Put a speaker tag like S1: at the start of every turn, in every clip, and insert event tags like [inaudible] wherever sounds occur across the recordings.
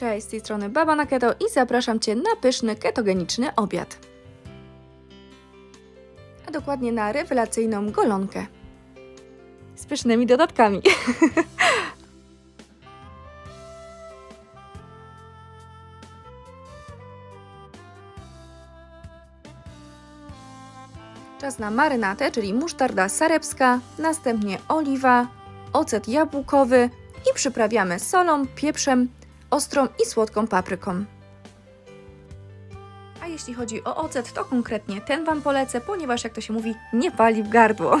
S1: Cześć, z tej strony Baba na Keto i zapraszam Cię na pyszny ketogeniczny obiad. A dokładnie na rewelacyjną golonkę. Z pysznymi dodatkami. [laughs] Czas na marynatę, czyli musztarda sarepska, następnie oliwa, ocet jabłkowy i przyprawiamy solą, pieprzem, ostrą i słodką papryką. A jeśli chodzi o ocet, to konkretnie ten Wam polecę, ponieważ jak to się mówi, nie pali w gardło. [laughs]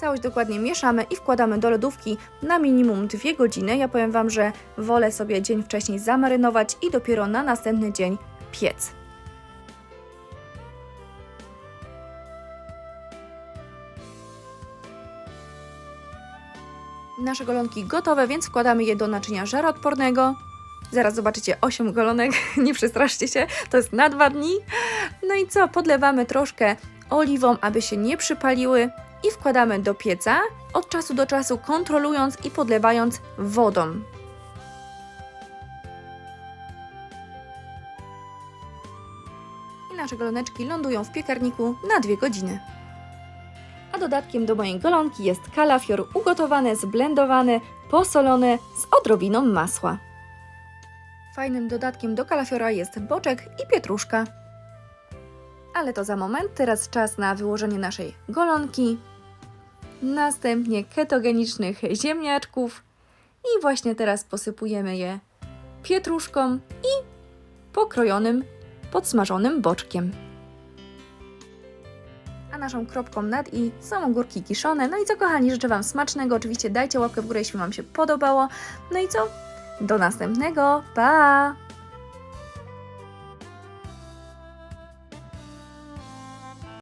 S1: Całość dokładnie mieszamy i wkładamy do lodówki na minimum 2 godziny. Ja powiem Wam, że wolę sobie dzień wcześniej zamarynować i dopiero na następny dzień piec. Nasze golonki gotowe, więc wkładamy je do naczynia żaroodpornego. Zaraz zobaczycie 8 golonek, [laughs] nie przestraszcie się, to jest na dwa dni. No i co, podlewamy troszkę oliwą, aby się nie przypaliły i wkładamy do pieca, od czasu do czasu kontrolując i podlewając wodą. I nasze goloneczki lądują w piekarniku na 2 godziny. A dodatkiem do mojej golonki jest kalafior ugotowany, zblendowany, posolony z odrobiną masła. Fajnym dodatkiem do kalafiora jest boczek i pietruszka. Ale to za moment, teraz czas na wyłożenie naszej golonki, następnie ketogenicznych ziemniaczków i właśnie teraz posypujemy je pietruszką i pokrojonym, podsmażonym boczkiem a naszą kropką nad i są ogórki kiszone. No i co kochani, życzę Wam smacznego. Oczywiście dajcie łapkę w górę, jeśli Wam się podobało. No i co? Do następnego. Pa!